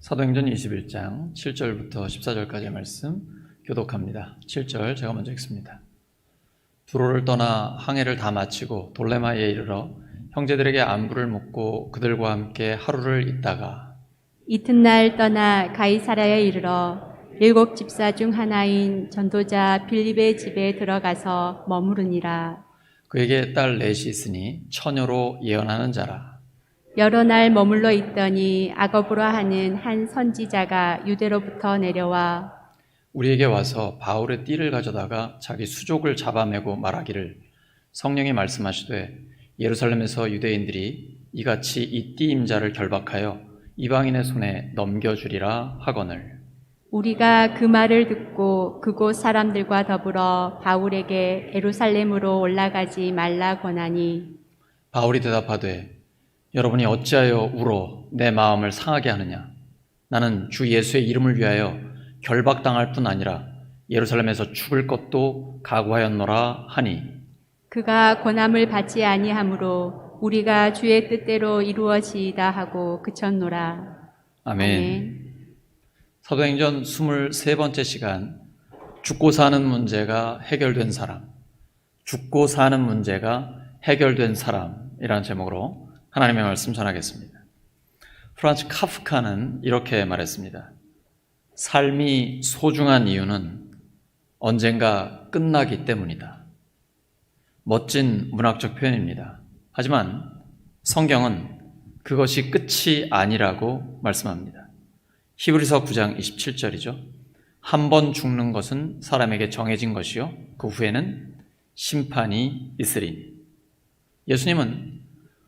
사도행전 21장 7절부터 14절까지의 말씀 교독합니다. 7절 제가 먼저 읽습니다. 두로를 떠나 항해를 다 마치고 돌레마에 이르러 형제들에게 안부를 묻고 그들과 함께 하루를 있다가 이튿날 떠나 가이사라에 이르러 일곱 집사 중 하나인 전도자 빌립의 집에 들어가서 머무르니라. 그에게 딸 넷이 있으니 처녀로 예언하는 자라. 여러 날 머물러 있더니 아거브라 하는 한 선지자가 유대로부터 내려와 우리에게 와서 바울의 띠를 가져다가 자기 수족을 잡아매고 말하기를 성령이 말씀하시되 예루살렘에서 유대인들이 이같이 이 띠 임자를 결박하여 이방인의 손에 넘겨주리라 하거늘. 우리가 그 말을 듣고 그곳 사람들과 더불어 바울에게 예루살렘으로 올라가지 말라 권하니 바울이 대답하되 여러분이 어찌하여 울어 내 마음을 상하게 하느냐? 나는 주 예수의 이름을 위하여 결박당할 뿐 아니라 예루살렘에서 죽을 것도 각오하였노라 하니. 그가 권함을 받지 아니하므로 우리가 주의 뜻대로 이루어지이다 하고 그쳤노라. 아멘. 사도행전 23번째 시간. 죽고 사는 문제가 해결된 사람. 죽고 사는 문제가 해결된 사람이라는 제목으로 하나님의 말씀 전하겠습니다. 프란츠 카프카는 이렇게 말했습니다. 삶이 소중한 이유는 언젠가 끝나기 때문이다. 멋진 문학적 표현입니다. 하지만 성경은 그것이 끝이 아니라고 말씀합니다. 히브리서 9장 27절이죠. 한 번 죽는 것은 사람에게 정해진 것이요. 그 후에는 심판이 있으리니. 예수님은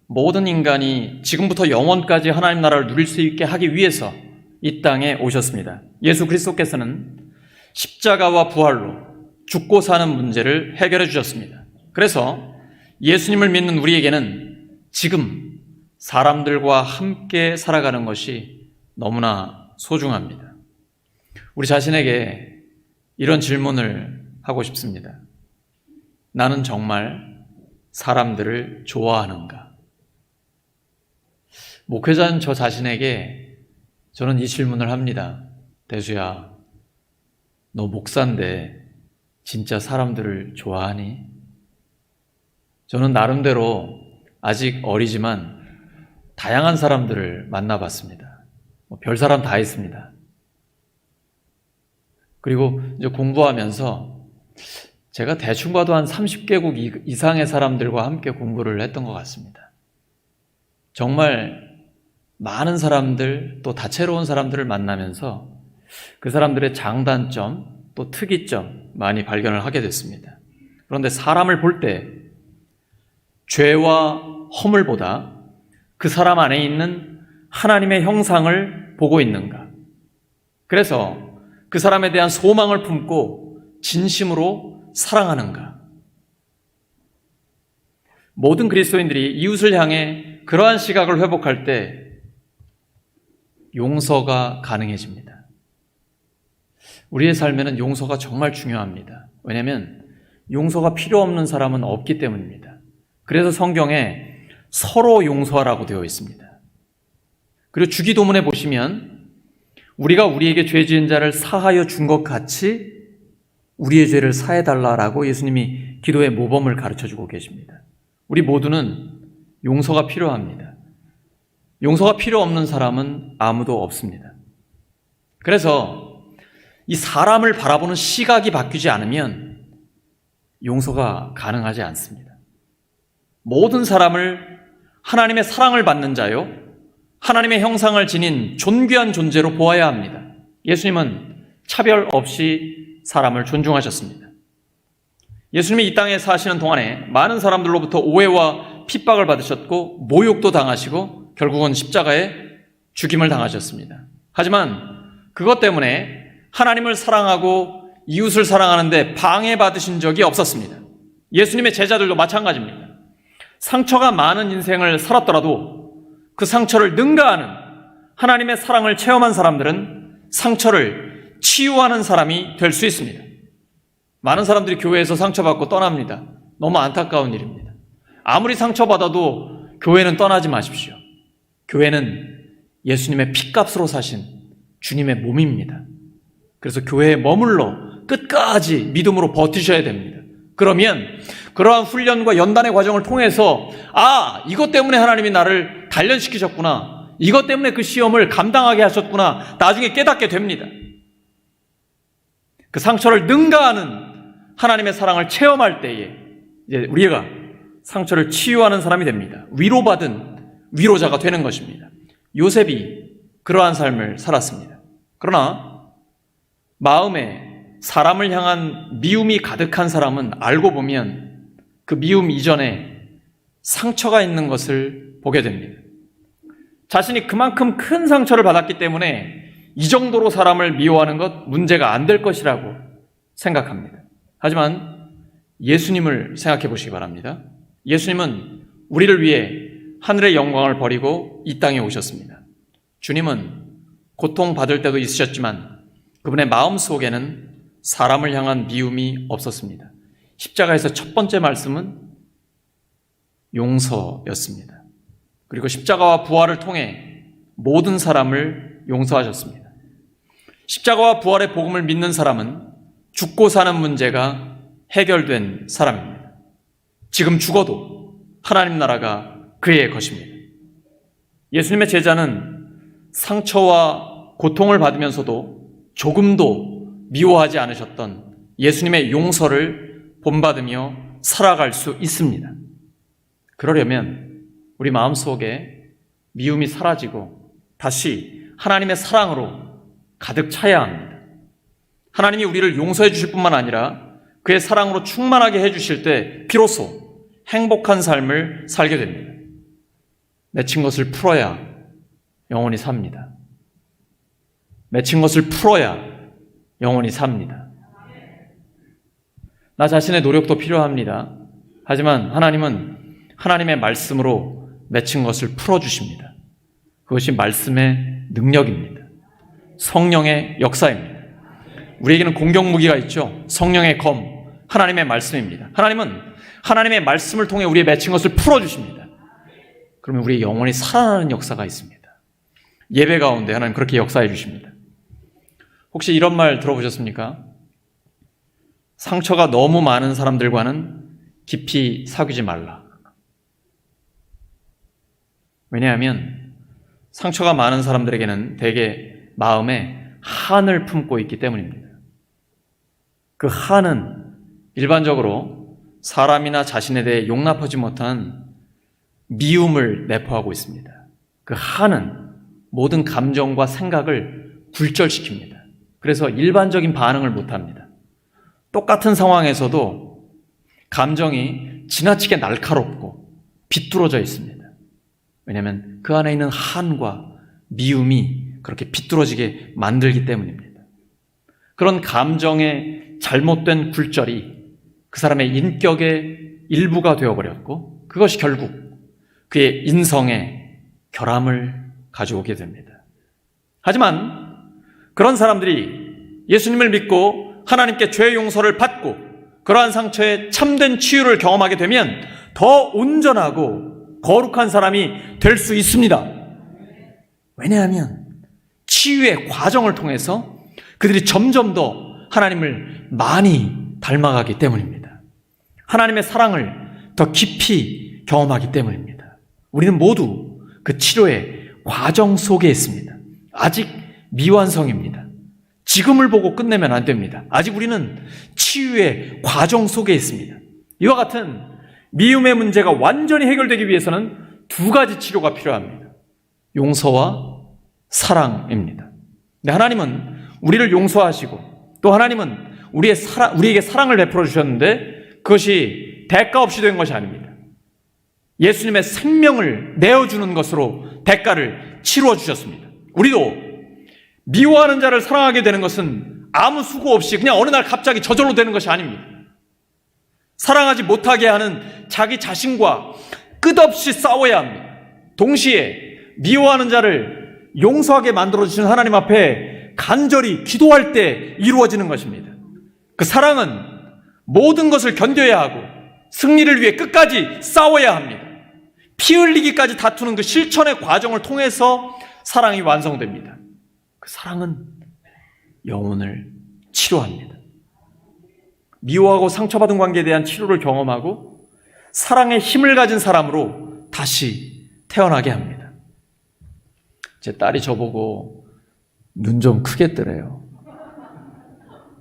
모든 인간이 지금부터 영원까지 하나님 나라를 누릴 수 있게 하기 위해서 이 땅에 오셨습니다. 예수 그리스도께서는 십자가와 부활로 죽고 사는 문제를 해결해 주셨습니다. 그래서 예수님을 믿는 우리에게는 지금 사람들과 함께 살아가는 것이 너무나 소중합니다. 우리 자신에게 이런 질문을 하고 싶습니다. 나는 정말 사람들을 좋아하는가? 목회자는 저 자신에게 저는 이 질문을 합니다. 대수야, 너 목사인데 진짜 사람들을 좋아하니? 저는 나름대로 아직 어리지만 다양한 사람들을 만나봤습니다. 뭐별 사람 다 있습니다. 그리고 이제 공부하면서 제가 대충 봐도 한 30개국 이상의 사람들과 함께 공부를 했던 것 같습니다. 정말 많은 사람들 또 다채로운 사람들을 만나면서 그 사람들의 장단점 또 특이점 많이 발견을 하게 됐습니다. 그런데 사람을 볼 때 죄와 허물보다 그 사람 안에 있는 하나님의 형상을 보고 있는가? 그래서 그 사람에 대한 소망을 품고 진심으로 사랑하는가? 모든 그리스도인들이 이웃을 향해 그러한 시각을 회복할 때 용서가 가능해집니다. 우리의 삶에는 용서가 정말 중요합니다. 왜냐하면 용서가 필요 없는 사람은 없기 때문입니다. 그래서 성경에 서로 용서하라고 되어 있습니다. 그리고 주기도문에 보시면 우리가 우리에게 죄 지은 자를 사하여 준 것 같이 우리의 죄를 사해 달라라고 예수님이 기도의 모범을 가르쳐 주고 계십니다. 우리 모두는 용서가 필요합니다. 용서가 필요 없는 사람은 아무도 없습니다. 그래서 이 사람을 바라보는 시각이 바뀌지 않으면 용서가 가능하지 않습니다. 모든 사람을 하나님의 사랑을 받는 자요, 하나님의 형상을 지닌 존귀한 존재로 보아야 합니다. 예수님은 차별 없이 사람을 존중하셨습니다. 예수님이 이 땅에 사시는 동안에 많은 사람들로부터 오해와 핍박을 받으셨고 모욕도 당하시고 결국은 십자가에 죽임을 당하셨습니다. 하지만 그것 때문에 하나님을 사랑하고 이웃을 사랑하는데 방해받으신 적이 없었습니다. 예수님의 제자들도 마찬가지입니다. 상처가 많은 인생을 살았더라도 그 상처를 능가하는 하나님의 사랑을 체험한 사람들은 상처를 치유하는 사람이 될 수 있습니다. 많은 사람들이 교회에서 상처받고 떠납니다. 너무 안타까운 일입니다. 아무리 상처받아도 교회는 떠나지 마십시오. 교회는 예수님의 피값으로 사신 주님의 몸입니다. 그래서 교회에 머물러 끝까지 믿음으로 버티셔야 됩니다. 그러면 그러한 훈련과 연단의 과정을 통해서 아, 이것 때문에 하나님이 나를 단련시키셨구나. 이것 때문에 그 시험을 감당하게 하셨구나. 나중에 깨닫게 됩니다. 그 상처를 능가하는 하나님의 사랑을 체험할 때에 우리가 상처를 치유하는 사람이 됩니다. 위로받은 위로자가 되는 것입니다. 요셉이 그러한 삶을 살았습니다. 그러나 마음에 사람을 향한 미움이 가득한 사람은 알고 보면 그 미움 이전에 상처가 있는 것을 보게 됩니다. 자신이 그만큼 큰 상처를 받았기 때문에 이 정도로 사람을 미워하는 것 문제가 안 될 것이라고 생각합니다. 하지만 예수님을 생각해 보시기 바랍니다. 예수님은 우리를 위해 하늘의 영광을 버리고 이 땅에 오셨습니다. 주님은 고통받을 때도 있으셨지만 그분의 마음 속에는 사람을 향한 미움이 없었습니다. 십자가에서 첫 번째 말씀은 용서였습니다. 그리고 십자가와 부활을 통해 모든 사람을 용서하셨습니다. 십자가와 부활의 복음을 믿는 사람은 죽고 사는 문제가 해결된 사람입니다. 지금 죽어도 하나님 나라가 그의 것입니다. 예수님의 제자는 상처와 고통을 받으면서도 조금도 미워하지 않으셨던 예수님의 용서를 본받으며 살아갈 수 있습니다. 그러려면 우리 마음속에 미움이 사라지고 다시 하나님의 사랑으로 가득 차야 합니다. 하나님이 우리를 용서해 주실 뿐만 아니라 그의 사랑으로 충만하게 해 주실 때 비로소 행복한 삶을 살게 됩니다. 맺힌 것을 풀어야 영원히 삽니다. 맺힌 것을 풀어야 영원히 삽니다. 나 자신의 노력도 필요합니다. 하지만 하나님은 하나님의 말씀으로 맺힌 것을 풀어주십니다. 그것이 말씀의 능력입니다. 성령의 역사입니다. 우리에게는 공격 무기가 있죠. 성령의 검, 하나님의 말씀입니다. 하나님은 하나님의 말씀을 통해 우리의 맺힌 것을 풀어주십니다. 그러면 우리 영혼이 살아나는 역사가 있습니다. 예배 가운데 하나님 그렇게 역사해 주십니다. 혹시 이런 말 들어보셨습니까? 상처가 너무 많은 사람들과는 깊이 사귀지 말라. 왜냐하면 상처가 많은 사람들에게는 대개 마음에 한을 품고 있기 때문입니다. 그 한은 일반적으로 사람이나 자신에 대해 용납하지 못한 미움을 내포하고 있습니다. 그 한은 모든 감정과 생각을 굴절시킵니다. 그래서 일반적인 반응을 못 합니다. 똑같은 상황에서도 감정이 지나치게 날카롭고 비뚤어져 있습니다. 왜냐하면 그 안에 있는 한과 미움이 그렇게 비뚤어지게 만들기 때문입니다. 그런 감정의 잘못된 굴절이 그 사람의 인격의 일부가 되어버렸고 그것이 결국 그의 인성에 결함을 가져오게 됩니다. 하지만 그런 사람들이 예수님을 믿고 하나님께 죄 용서를 받고 그러한 상처에 참된 치유를 경험하게 되면 더 온전하고 거룩한 사람이 될 수 있습니다. 왜냐하면 치유의 과정을 통해서 그들이 점점 더 하나님을 많이 닮아가기 때문입니다. 하나님의 사랑을 더 깊이 경험하기 때문입니다. 우리는 모두 그 치료의 과정 속에 있습니다. 아직 미완성입니다. 지금을 보고 끝내면 안 됩니다. 아직 우리는 치유의 과정 속에 있습니다. 이와 같은 미움의 문제가 완전히 해결되기 위해서는 두 가지 치료가 필요합니다. 용서와 사랑입니다. 근데 하나님은 우리를 용서하시고 또 하나님은 우리의 사랑, 우리에게 사랑을 베풀어 주셨는데 그것이 대가 없이 된 것이 아닙니다. 예수님의 생명을 내어주는 것으로 대가를 치루어 주셨습니다. 우리도 미워하는 자를 사랑하게 되는 것은 아무 수고 없이 그냥 어느 날 갑자기 저절로 되는 것이 아닙니다. 사랑하지 못하게 하는 자기 자신과 끝없이 싸워야 합니다. 동시에 미워하는 자를 용서하게 만들어주신 하나님 앞에 간절히 기도할 때 이루어지는 것입니다. 그 사랑은 모든 것을 견뎌야 하고 승리를 위해 끝까지 싸워야 합니다. 피 흘리기까지 다투는 그 실천의 과정을 통해서 사랑이 완성됩니다. 그 사랑은 영혼을 치료합니다. 미워하고 상처받은 관계에 대한 치료를 경험하고 사랑의 힘을 가진 사람으로 다시 태어나게 합니다. 제 딸이 저보고 눈 좀 크게 뜨래요.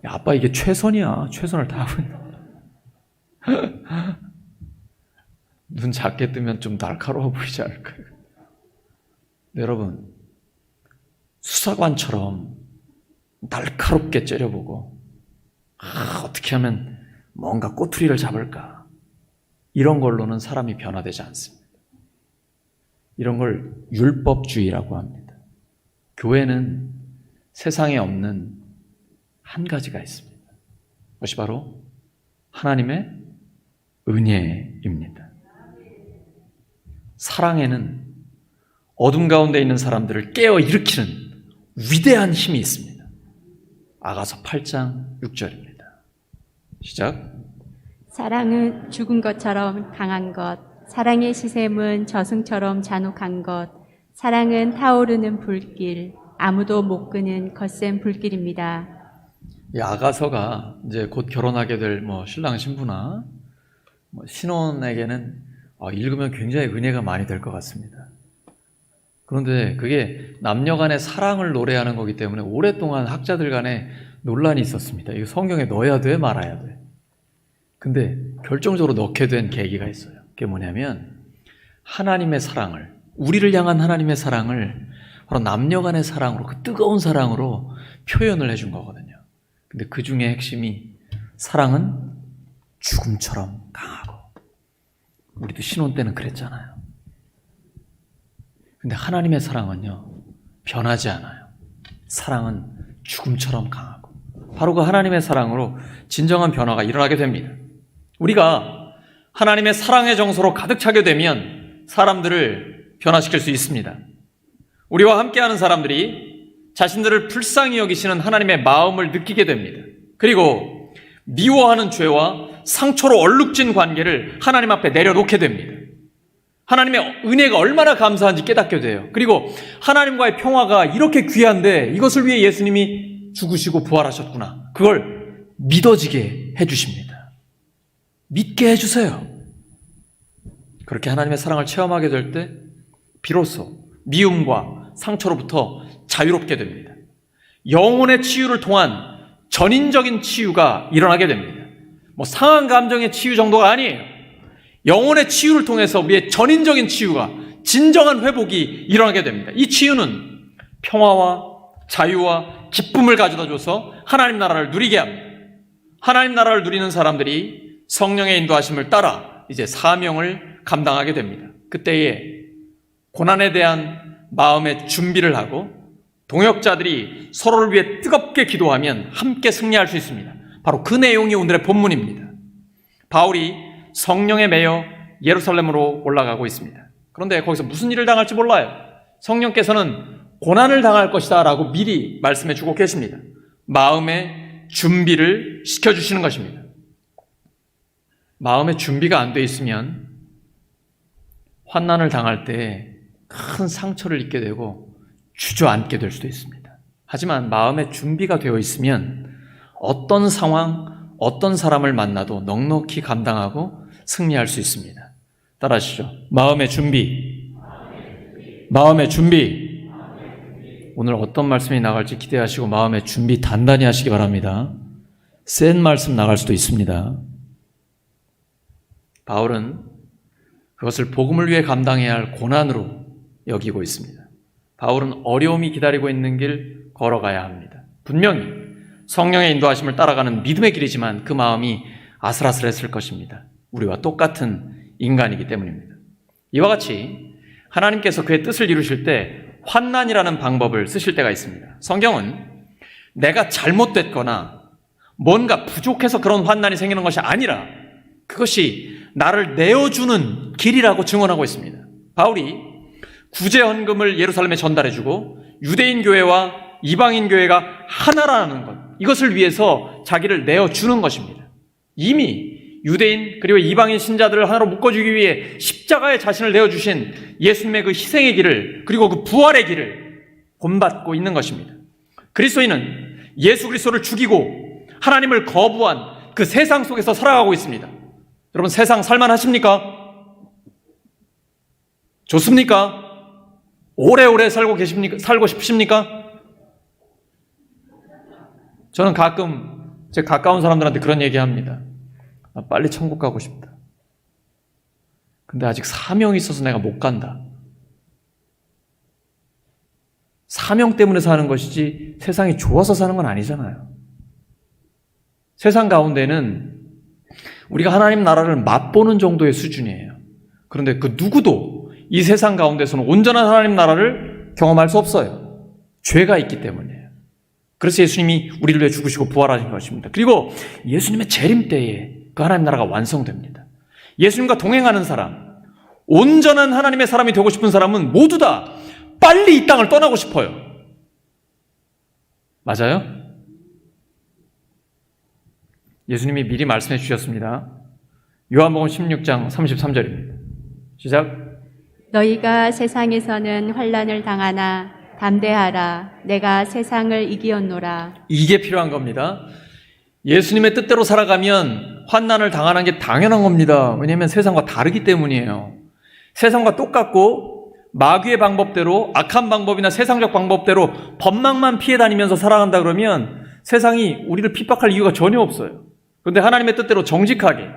야, 아빠 이게 최선이야. 최선을 다하고 있는. 눈 작게 뜨면 좀 날카로워 보이지 않을까요? 네, 여러분, 수사관처럼 날카롭게 째려보고, 아, 어떻게 하면 뭔가 꼬투리를 잡을까? 이런 걸로는 사람이 변화되지 않습니다. 이런 걸 율법주의라고 합니다. 교회는 세상에 없는 한 가지가 있습니다. 그것이 바로 하나님의 은혜입니다. 사랑에는 어둠 가운데 있는 사람들을 깨어 일으키는 위대한 힘이 있습니다. 아가서 8장 6절입니다. 시작. 사랑은 죽은 것처럼 강한 것, 사랑의 시샘은 저승처럼 잔혹한 것, 사랑은 타오르는 불길, 아무도 못 끄는 거센 불길입니다. 이 아가서가 이제 곧 결혼하게 될 뭐 신랑 신부나 뭐 신혼에게는 아, 읽으면 굉장히 은혜가 많이 될 것 같습니다. 그런데 그게 남녀 간의 사랑을 노래하는 거기 때문에 오랫동안 학자들 간에 논란이 있었습니다. 이거 성경에 넣어야 돼, 말아야 돼. 근데 결정적으로 넣게 된 계기가 있어요. 그게 뭐냐면 하나님의 사랑을, 우리를 향한 하나님의 사랑을 바로 남녀 간의 사랑으로, 그 뜨거운 사랑으로 표현을 해준 거거든요. 근데 그 중에 핵심이 사랑은 죽음처럼 강하고 우리도 신혼 때는 그랬잖아요. 근데 하나님의 사랑은요 변하지 않아요. 사랑은 죽음처럼 강하고 바로 그 하나님의 사랑으로 진정한 변화가 일어나게 됩니다. 우리가 하나님의 사랑의 정서로 가득 차게 되면 사람들을 변화시킬 수 있습니다. 우리와 함께하는 사람들이 자신들을 불쌍히 여기시는 하나님의 마음을 느끼게 됩니다. 그리고 미워하는 죄와 상처로 얼룩진 관계를 하나님 앞에 내려놓게 됩니다. 하나님의 은혜가 얼마나 감사한지 깨닫게 돼요. 그리고 하나님과의 평화가 이렇게 귀한데 이것을 위해 예수님이 죽으시고 부활하셨구나. 그걸 믿어지게 해주십니다. 믿게 해주세요. 그렇게 하나님의 사랑을 체험하게 될 때 비로소 미움과 상처로부터 자유롭게 됩니다. 영혼의 치유를 통한 전인적인 치유가 일어나게 됩니다. 뭐 상한 감정의 치유 정도가 아니에요. 영혼의 치유를 통해서 우리의 전인적인 치유가 진정한 회복이 일어나게 됩니다. 이 치유는 평화와 자유와 기쁨을 가져다 줘서 하나님 나라를 누리게 합니다. 하나님 나라를 누리는 사람들이 성령의 인도하심을 따라 이제 사명을 감당하게 됩니다. 그때에 고난에 대한 마음의 준비를 하고 동역자들이 서로를 위해 뜨겁게 기도하면 함께 승리할 수 있습니다. 바로 그 내용이 오늘의 본문입니다. 바울이 성령에 매여 예루살렘으로 올라가고 있습니다. 그런데 거기서 무슨 일을 당할지 몰라요. 성령께서는 고난을 당할 것이다 라고 미리 말씀해 주고 계십니다. 마음의 준비를 시켜주시는 것입니다. 마음의 준비가 안 돼 있으면 환난을 당할 때 큰 상처를 입게 되고 주저앉게 될 수도 있습니다. 하지만 마음의 준비가 되어 있으면 어떤 상황, 어떤 사람을 만나도 넉넉히 감당하고 승리할 수 있습니다. 따라하시죠. 마음의 준비. 마음의 준비. 오늘 어떤 말씀이 나갈지 기대하시고 마음의 준비 단단히 하시기 바랍니다. 센 말씀 나갈 수도 있습니다. 바울은 그것을 복음을 위해 감당해야 할 고난으로 여기고 있습니다. 바울은 어려움이 기다리고 있는 길 걸어가야 합니다. 분명히 성령의 인도하심을 따라가는 믿음의 길이지만 그 마음이 아슬아슬했을 것입니다. 우리와 똑같은 인간이기 때문입니다. 이와 같이 하나님께서 그의 뜻을 이루실 때 환난이라는 방법을 쓰실 때가 있습니다. 성경은 내가 잘못됐거나 뭔가 부족해서 그런 환난이 생기는 것이 아니라 그것이 나를 내어주는 길이라고 증언하고 있습니다. 바울이 구제 헌금을 예루살렘에 전달해주고 유대인 교회와 이방인 교회가 하나라는 것 이것을 위해서 자기를 내어주는 것입니다. 이미 유대인 그리고 이방인 신자들을 하나로 묶어주기 위해 십자가에 자신을 내어주신 예수님의 그 희생의 길을 그리고 그 부활의 길을 본받고 있는 것입니다. 그리스도인은 예수 그리스도를 죽이고 하나님을 거부한 그 세상 속에서 살아가고 있습니다. 여러분 세상 살만하십니까? 좋습니까? 오래오래 살고 계십니까? 살고 싶으십니까? 저는 가끔 제 가까운 사람들한테 그런 얘기 합니다. 나 빨리 천국 가고 싶다. 근데 아직 사명이 있어서 내가 못 간다. 사명 때문에 사는 것이지 세상이 좋아서 사는 건 아니잖아요. 세상 가운데는 우리가 하나님 나라를 맛보는 정도의 수준이에요. 그런데 그 누구도 이 세상 가운데서는 온전한 하나님 나라를 경험할 수 없어요. 죄가 있기 때문이에요. 그래서 예수님이 우리를 위해 죽으시고 부활하신 것입니다. 그리고 예수님의 재림 때에 그 하나님 나라가 완성됩니다. 예수님과 동행하는 사람, 온전한 하나님의 사람이 되고 싶은 사람은 모두 다 빨리 이 땅을 떠나고 싶어요. 맞아요? 예수님이 미리 말씀해 주셨습니다. 요한복음 16장 33절입니다. 시작. 너희가 세상에서는 환란을 당하나 담대하라 내가 세상을 이기었노라 이게 필요한 겁니다. 예수님의 뜻대로 살아가면 환난을 당하는 게 당연한 겁니다. 왜냐하면 세상과 다르기 때문이에요. 세상과 똑같고 마귀의 방법대로 악한 방법이나 세상적 방법대로 법망만 피해 다니면서 살아간다 그러면 세상이 우리를 핍박할 이유가 전혀 없어요. 그런데 하나님의 뜻대로 정직하게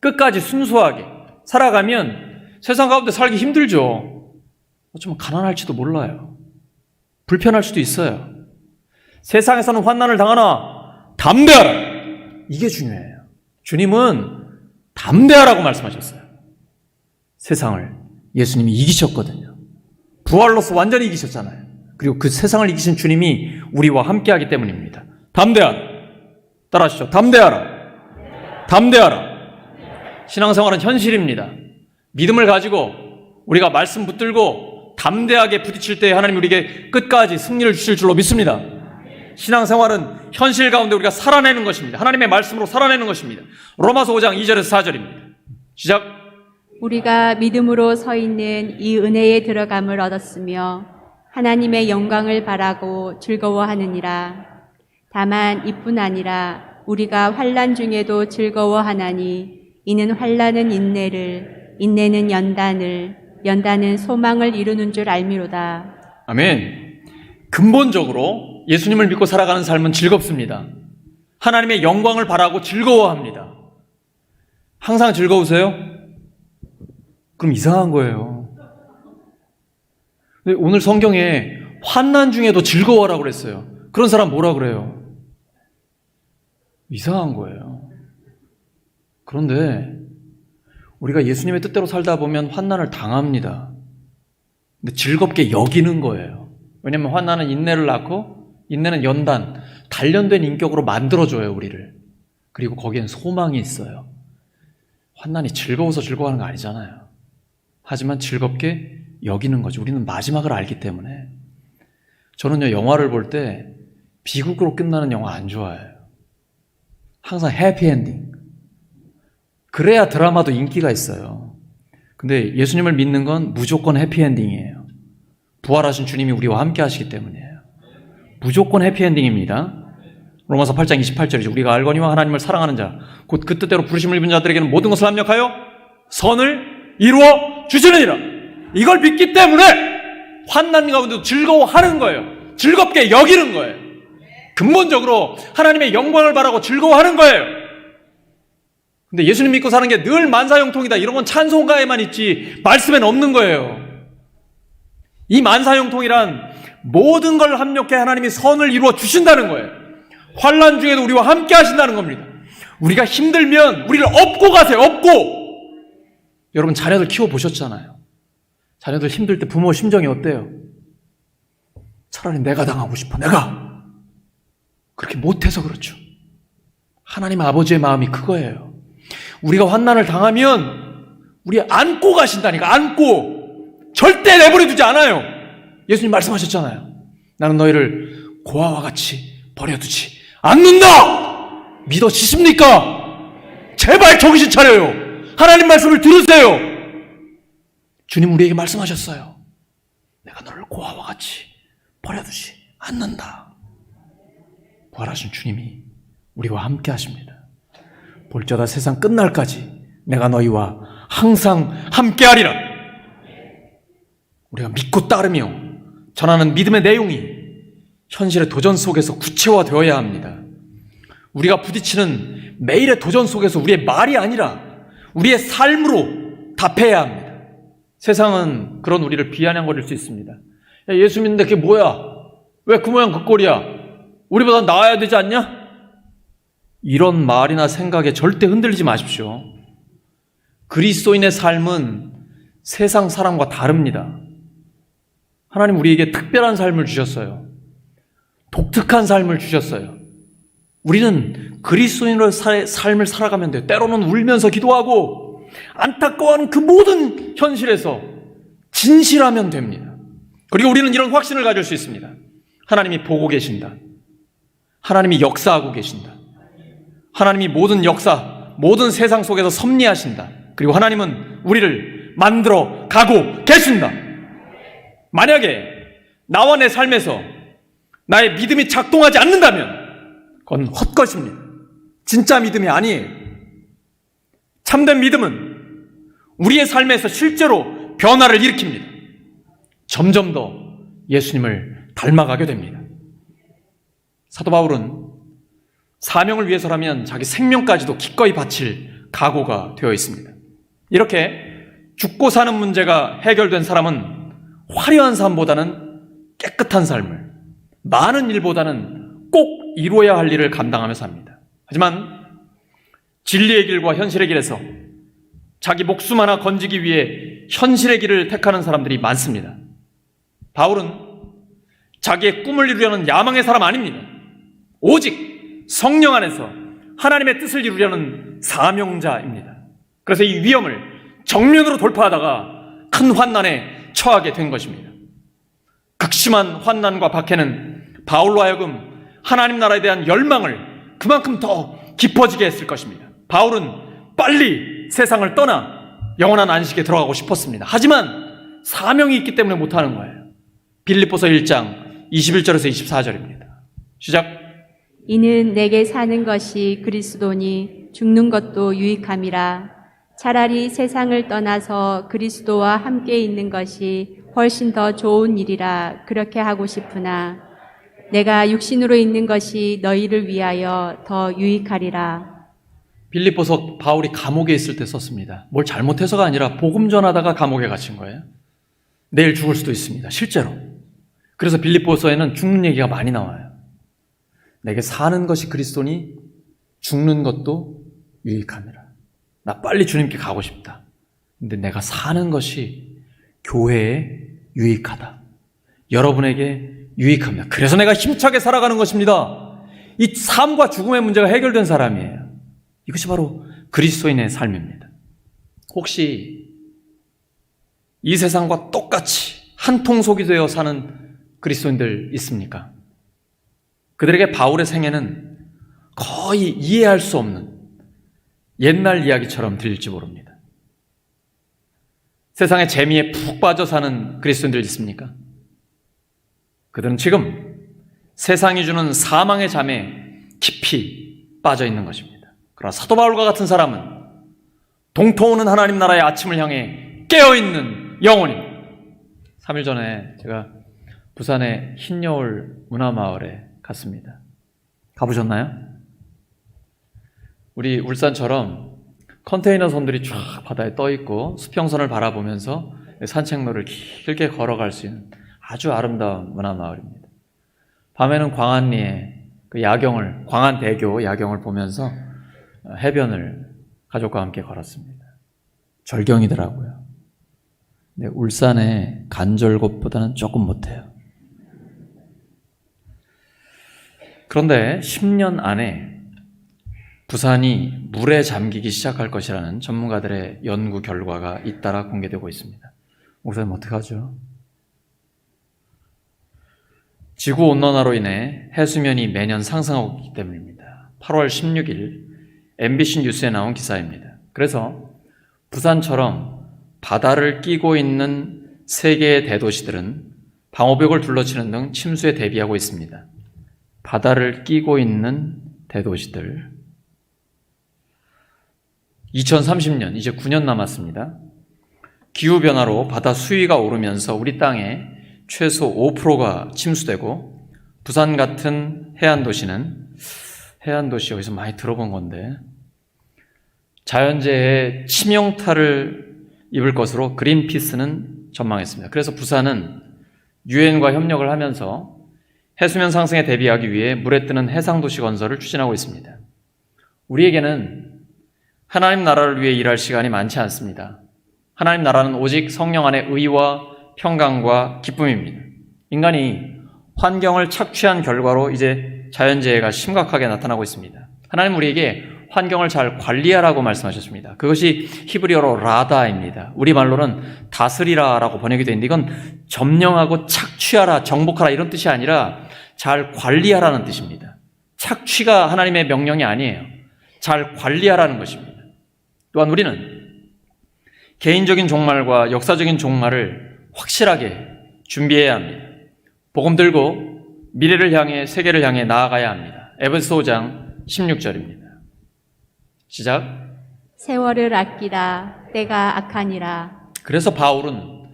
끝까지 순수하게 살아가면 세상 가운데 살기 힘들죠. 어쩌면 가난할지도 몰라요. 불편할 수도 있어요. 세상에서는 환난을 당하나 담대하라. 이게 중요해요. 주님은 담대하라고 말씀하셨어요. 세상을 예수님이 이기셨거든요. 부활로서 완전히 이기셨잖아요. 그리고 그 세상을 이기신 주님이 우리와 함께하기 때문입니다. 담대하라. 따라하시죠. 담대하라. 담대하라. 신앙생활은 현실입니다. 믿음을 가지고 우리가 말씀 붙들고 담대하게 부딪힐 때 하나님 우리에게 끝까지 승리를 주실 줄로 믿습니다. 신앙생활은 현실 가운데 우리가 살아내는 것입니다. 하나님의 말씀으로 살아내는 것입니다. 로마서 5장 2절에서 4절입니다. 시작. 우리가 믿음으로 서 있는 이 은혜에 들어감을 얻었으며 하나님의 영광을 바라고 즐거워하느니라 다만 이뿐 아니라 우리가 환란 중에도 즐거워하나니 이는 환란은 인내를 인내는 연단을 연단은 소망을 이루는 줄 알미로다 아멘. 근본적으로 예수님을 믿고 살아가는 삶은 즐겁습니다. 하나님의 영광을 바라고 즐거워합니다. 항상 즐거우세요? 그럼 이상한 거예요. 오늘 성경에 환난 중에도 즐거워라고 그랬어요. 그런 사람 뭐라 그래요? 이상한 거예요. 그런데 우리가 예수님의 뜻대로 살다 보면 환난을 당합니다. 근데 즐겁게 여기는 거예요. 왜냐면 환난은 인내를 낳고 인내는 연단, 단련된 인격으로 만들어줘요, 우리를. 그리고 거기엔 소망이 있어요. 환난이 즐거워서 즐거워하는 거 아니잖아요. 하지만 즐겁게 여기는 거죠. 우리는 마지막을 알기 때문에. 저는요, 영화를 볼 때 비극으로 끝나는 영화 안 좋아해요. 항상 해피엔딩. 그래야 드라마도 인기가 있어요. 근데 예수님을 믿는 건 무조건 해피엔딩이에요. 부활하신 주님이 우리와 함께 하시기 때문이에요. 무조건 해피엔딩입니다. 로마서 8장 28절이죠. 우리가 알거니와 하나님을 사랑하는 자, 곧 그 뜻대로 부르심을 입은 자들에게는 모든 것을 합력하여 선을 이루어 주시느니라. 이걸 믿기 때문에 환난 가운데도 즐거워하는 거예요. 즐겁게 여기는 거예요. 근본적으로 하나님의 영광을 바라고 즐거워하는 거예요. 근데 예수님 믿고 사는 게 늘 만사형통이다. 이런 건 찬송가에만 있지 말씀에는 없는 거예요. 이 만사형통이란 모든 걸 합력해 하나님이 선을 이루어 주신다는 거예요. 환란 중에도 우리와 함께 하신다는 겁니다. 우리가 힘들면 우리를 업고 가세요. 업고. 여러분 자녀들 키워 보셨잖아요. 자녀들 힘들 때 부모 심정이 어때요? 차라리 내가 당하고 싶어. 내가 그렇게 못해서 그렇죠. 하나님 아버지의 마음이 그거예요. 우리가 환난을 당하면 우리 안고 가신다니까 안고 절대 내버려 두지 않아요. 예수님 말씀하셨잖아요. 나는 너희를 고아와 같이 버려두지 않는다. 믿어지십니까? 제발 정신 차려요. 하나님 말씀을 들으세요. 주님 우리에게 말씀하셨어요. 내가 너를 고아와 같이 버려두지 않는다. 부활하신 주님이 우리와 함께 하십니다. 볼저다 세상 끝날까지 내가 너희와 항상 함께 하리라. 우리가 믿고 따르며 전하는 믿음의 내용이 현실의 도전 속에서 구체화되어야 합니다. 우리가 부딪히는 매일의 도전 속에서 우리의 말이 아니라 우리의 삶으로 답해야 합니다. 세상은 그런 우리를 비아냥거릴 수 있습니다. 야, 예수 믿는데 그게 뭐야? 왜 그 모양 그 꼴이야? 우리보다 나아야 되지 않냐? 이런 말이나 생각에 절대 흔들리지 마십시오. 그리스도인의 삶은 세상 사람과 다릅니다. 하나님 우리에게 특별한 삶을 주셨어요. 독특한 삶을 주셨어요. 우리는 그리스도인으로 살- 삶을 살아가면 돼요. 때로는 울면서 기도하고 안타까워하는 그 모든 현실에서 진실하면 됩니다. 그리고 우리는 이런 확신을 가질 수 있습니다. 하나님이 보고 계신다. 하나님이 역사하고 계신다. 하나님이 모든 역사, 모든 세상 속에서 섭리하신다. 그리고 하나님은 우리를 만들어 가고 계신다. 만약에 나와 내 삶에서 나의 믿음이 작동하지 않는다면 그건 헛것입니다. 진짜 믿음이 아니에요. 참된 믿음은 우리의 삶에서 실제로 변화를 일으킵니다. 점점 더 예수님을 닮아가게 됩니다. 사도 바울은 사명을 위해서라면 자기 생명까지도 기꺼이 바칠 각오가 되어 있습니다. 이렇게 죽고 사는 문제가 해결된 사람은 화려한 삶보다는 깨끗한 삶을, 많은 일보다는 꼭 이루어야 할 일을 감당하며 삽니다. 하지만 진리의 길과 현실의 길에서 자기 목숨 하나 건지기 위해 현실의 길을 택하는 사람들이 많습니다. 바울은 자기의 꿈을 이루려는 야망의 사람 아닙니다. 오직 성령 안에서 하나님의 뜻을 이루려는 사명자입니다. 그래서 이 위험을 정면으로 돌파하다가 큰 환난에 처하게 된 것입니다. 극심한 환난과 박해는 바울로 하여금 하나님 나라에 대한 열망을 그만큼 더 깊어지게 했을 것입니다. 바울은 빨리 세상을 떠나 영원한 안식에 들어가고 싶었습니다. 하지만 사명이 있기 때문에 못하는 거예요. 빌립보서 1장 21절에서 24절입니다. 시작. 이는 내게 사는 것이 그리스도니 죽는 것도 유익함이라. 차라리 세상을 떠나서 그리스도와 함께 있는 것이 훨씬 더 좋은 일이라 그렇게 하고 싶으나 내가 육신으로 있는 것이 너희를 위하여 더 유익하리라. 빌립보서 바울이 감옥에 있을 때 썼습니다. 뭘 잘못해서가 아니라 복음 전하다가 감옥에 갇힌 거예요. 내일 죽을 수도 있습니다. 실제로. 그래서 빌립보서에는 죽는 얘기가 많이 나와요. 내게 사는 것이 그리스도니 죽는 것도 유익함이라. 나 빨리 주님께 가고 싶다. 근데 내가 사는 것이 교회에 유익하다. 여러분에게 유익합니다. 그래서 내가 힘차게 살아가는 것입니다. 이 삶과 죽음의 문제가 해결된 사람이에요. 이것이 바로 그리스도인의 삶입니다. 혹시 이 세상과 똑같이 한 통속이 되어 사는 그리스도인들 있습니까? 그들에게 바울의 생애는 거의 이해할 수 없는 옛날 이야기처럼 들릴지 모릅니다. 세상의 재미에 푹 빠져 사는 그리스도인들 있습니까? 그들은 지금 세상이 주는 사망의 잠에 깊이 빠져 있는 것입니다. 그러나 사도 바울과 같은 사람은 동토오는 하나님 나라의 아침을 향해 깨어 있는 영혼입니다. 3일 전에 제가 부산의 흰여울 문화마을에 갔습니다. 가보셨나요? 우리 울산처럼 컨테이너 선들이 쫙 바다에 떠 있고 수평선을 바라보면서 산책로를 길게 걸어갈 수 있는 아주 아름다운 문화 마을입니다. 밤에는 광안리에 그 야경을 광안대교 야경을 보면서 해변을 가족과 함께 걸었습니다. 절경이더라고요. 근데 울산의 간절곶보다는 조금 못해요. 그런데 10년 안에 부산이 물에 잠기기 시작할 것이라는 전문가들의 연구 결과가 잇따라 공개되고 있습니다. 목사님 어떡하죠? 지구 온난화로 인해 해수면이 매년 상승하고 있기 때문입니다. 8월 16일 MBC 뉴스에 나온 기사입니다. 그래서 부산처럼 바다를 끼고 있는 세계의 대도시들은 방호벽을 둘러치는 등 침수에 대비하고 있습니다. 바다를 끼고 있는 대도시들. 2030년, 이제 9년 남았습니다. 기후변화로 바다 수위가 오르면서 우리 땅에 최소 5%가 침수되고 부산 같은 해안 도시는 해안 도시 여기서 많이 들어본 건데 자연재해의 치명타를 입을 것으로 그린피스는 전망했습니다. 그래서 부산은 유엔과 협력을 하면서 해수면 상승에 대비하기 위해 물에 뜨는 해상도시 건설을 추진하고 있습니다. 우리에게는 하나님 나라를 위해 일할 시간이 많지 않습니다. 하나님 나라는 오직 성령 안의 의와 평강과 기쁨입니다. 인간이 환경을 착취한 결과로 이제 자연재해가 심각하게 나타나고 있습니다. 하나님 우리에게 환경을 잘 관리하라고 말씀하셨습니다. 그것이 히브리어로 라다입니다. 우리말로는 다스리라라고 번역이 되는데 이건 점령하고 착취하라, 정복하라 이런 뜻이 아니라 잘 관리하라는 뜻입니다. 착취가 하나님의 명령이 아니에요. 잘 관리하라는 것입니다. 또한 우리는 개인적인 종말과 역사적인 종말을 확실하게 준비해야 합니다. 복음 들고 미래를 향해 세계를 향해 나아가야 합니다. 에베소 5장 16절입니다. 시작. 세월을 아끼라 때가 악하니라 그래서 바울은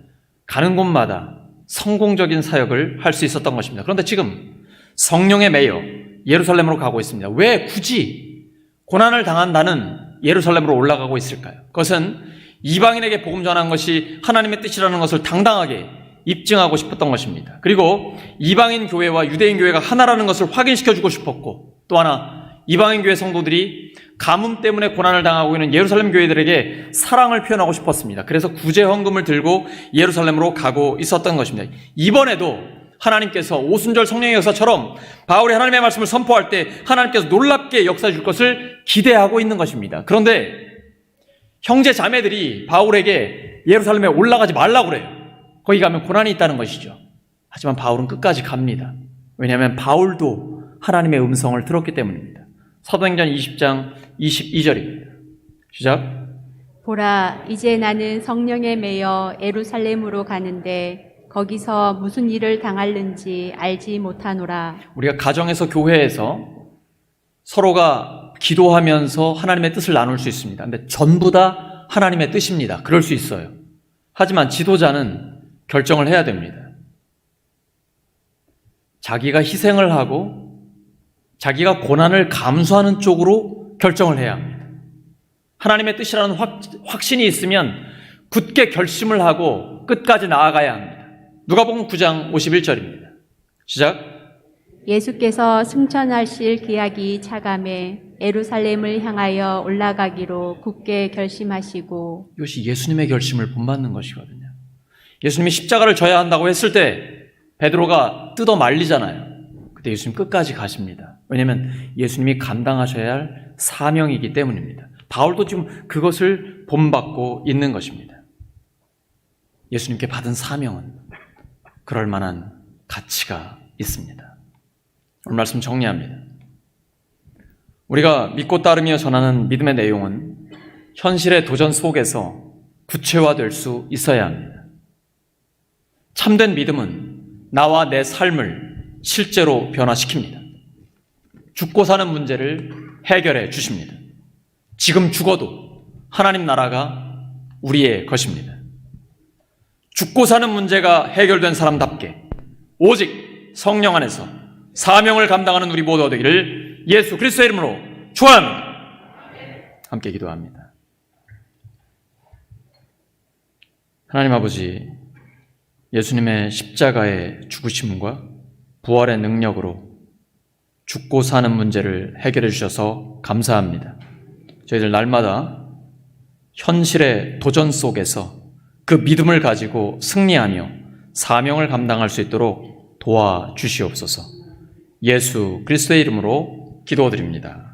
가는 곳마다 성공적인 사역을 할 수 있었던 것입니다. 그런데 지금 성령에 매여 예루살렘으로 가고 있습니다. 왜 굳이 고난을 당한 나는 예루살렘으로 올라가고 있을까요? 그것은 이방인에게 복음 전한 것이 하나님의 뜻이라는 것을 당당하게 입증하고 싶었던 것입니다. 그리고 이방인 교회와 유대인 교회가 하나라는 것을 확인시켜 주고 싶었고 또 하나 이방인 교회 성도들이 가뭄 때문에 고난을 당하고 있는 예루살렘 교회들에게 사랑을 표현하고 싶었습니다. 그래서 구제 헌금을 들고 예루살렘으로 가고 있었던 것입니다. 이번에도 하나님께서 오순절 성령의 역사처럼 바울이 하나님의 말씀을 선포할 때 하나님께서 놀랍게 역사해 줄 것을 기대하고 있는 것입니다. 그런데 형제 자매들이 바울에게 예루살렘에 올라가지 말라고 그래요. 거기 가면 고난이 있다는 것이죠. 하지만 바울은 끝까지 갑니다. 왜냐하면 바울도 하나님의 음성을 들었기 때문입니다. 사도행전 20장 22절입니다. 시작. 보라 이제 나는 성령에 매여 에루살렘으로 가는데 거기서 무슨 일을 당할는지 알지 못하노라 우리가 가정에서 교회에서 서로가 기도하면서 하나님의 뜻을 나눌 수 있습니다. 근데 전부 다 하나님의 뜻입니다. 그럴 수 있어요. 하지만 지도자는 결정을 해야 됩니다. 자기가 희생을 하고 자기가 고난을 감수하는 쪽으로 결정을 해야 합니다. 하나님의 뜻이라는 확, 확신이 있으면 굳게 결심을 하고 끝까지 나아가야 합니다. 누가복음 9장 51절입니다. 시작. 예수께서 승천하실 기약이 차감해 에루살렘을 향하여 올라가기로 굳게 결심하시고 이것이 예수님의 결심을 본받는 것이거든요. 예수님이 십자가를 져야 한다고 했을 때 베드로가 뜯어 말리잖아요. 그때 예수님 끝까지 가십니다. 왜냐하면 예수님이 감당하셔야 할 사명이기 때문입니다. 바울도 지금 그것을 본받고 있는 것입니다. 예수님께 받은 사명은 그럴 만한 가치가 있습니다. 오늘 말씀 정리합니다. 우리가 믿고 따르며 전하는 믿음의 내용은 현실의 도전 속에서 구체화될 수 있어야 합니다. 참된 믿음은 나와 내 삶을 실제로 변화시킵니다. 죽고 사는 문제를 해결해 주십니다. 지금 죽어도 하나님 나라가 우리의 것입니다. 죽고 사는 문제가 해결된 사람답게 오직 성령 안에서 사명을 감당하는 우리 모두가 되기를 예수 그리스도의 이름으로 축원합니다. 함께 기도합니다. 하나님 아버지 예수님의 십자가의 죽으심과 부활의 능력으로 죽고 사는 문제를 해결해 주셔서 감사합니다. 저희들 날마다 현실의 도전 속에서 그 믿음을 가지고 승리하며 사명을 감당할 수 있도록 도와주시옵소서. 예수 그리스도의 이름으로 기도드립니다.